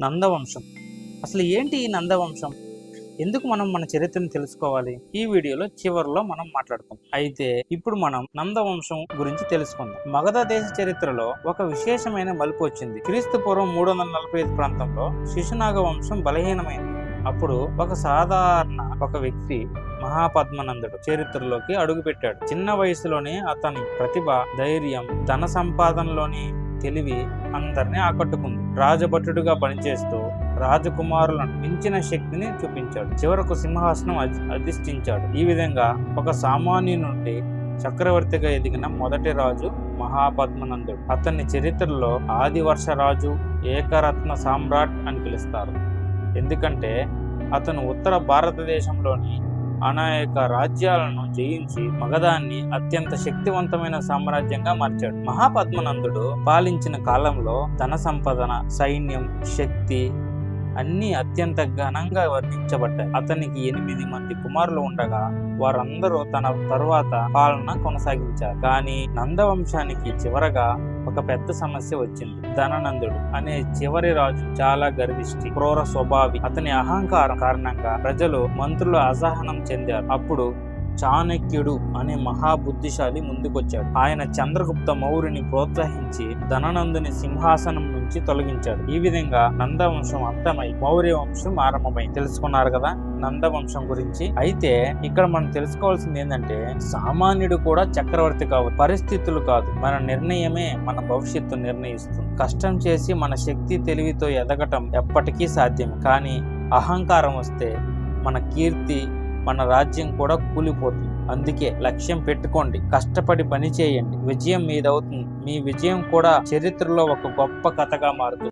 నందవంశం. అసలు ఏంటి ఈ నందవంశం? ఎందుకు మనం మన చరిత్రను తెలుసుకోవాలి? ఈ వీడియోలో చివరిలో మనం మాట్లాడుతాం అయితే ఇప్పుడు మనం నందవంశం గురించి తెలుసుకుందాం. మగధ దేశ చరిత్రలో ఒక విశేషమైన మలుపు వచ్చింది. క్రీస్తు పూర్వం మూడు వందల నలభై ఐదు ప్రాంతంలో శిశునాగ వంశం బలహీనమైంది. అప్పుడు ఒక సాధారణ ఒక వ్యక్తి మహాపద్మనందుడు చరిత్రలోకి అడుగుపెట్టాడు. చిన్న వయసులోనే అతని ప్రతిభ ధైర్యం ధన సంపాదనలోని తెలివి అందరినీ ఆకట్టుకుంది. రాజభటుడుగా పనిచేస్తూ రాజకుమారులను మించిన శక్తిని చూపించాడు. చివరకు సింహాసనం అధిష్ఠించాడు. ఈ విధంగా ఒక సామాన్యు నుండి చక్రవర్తిగా ఎదిగిన మొదటి రాజు మహాపద్మనందుడు. అతని చరిత్రలో ఆదివర్ష రాజు ఏకరత్న సామ్రాట్ అని పిలుస్తారు. ఎందుకంటే అతను ఉత్తర భారతదేశంలోని అనేక రాజ్యాలను జయించి మగధాన్ని అత్యంత శక్తివంతమైన సామ్రాజ్యంగా మార్చాడు. మహాపద్మనందుడు పాలించిన కాలంలో ధన సంపదన సైన్యం శక్తి అన్నీ అత్యంత ఘనంగా వర్ణించబడ్డాయి. అతనికి ఎనిమిది మంది కుమారులు ఉండగా వారందరూ తన తరువాత పాలన కొనసాగించారు. కానీ నందవంశానికి చివరగా ఒక పెద్ద సమస్య వచ్చింది. ధననందుడు అనే చివరి రాజు చాలా గర్విష్టి క్రూర స్వభావి. అతని అహంకారం కారణంగా ప్రజలు మంత్రులు అసహనం చెందారు. అప్పుడు చాణక్యుడు అనే మహాబుద్ధిశాలి ముందుకొచ్చాడు. ఆయన చంద్రగుప్త మౌర్యుని ప్రోత్సహించి ధననందుని సింహాసనం నుంచి తొలగించాడు. ఈ విధంగా నందవంశం అంతమై మౌర్య వంశం ఆరంభమై తెలుసుకున్నారు కదా నందవంశం గురించి. అయితే ఇక్కడ మనం తెలుసుకోవాల్సింది ఏంటంటే సామాన్యుడు కూడా చక్రవర్తి కావు పరిస్థితులు కాదు. మన నిర్ణయమే మన భవిష్యత్తు నిర్ణయిస్తుంది. కష్టం చేసి మన శక్తి తెలివితో ఎదగటం ఎప్పటికీ సాధ్యం. కానీ అహంకారం వస్తే మన కీర్తి మన రాజ్యం కూడా కూలిపోతుంది. అందుకే లక్ష్యం పెట్టుకోండి. కష్టపడి పని చేయండి. విజయం మీదవుతుంది. మీ విజయం కూడా చరిత్రలో ఒక గొప్ప కథగా మారుతుంది.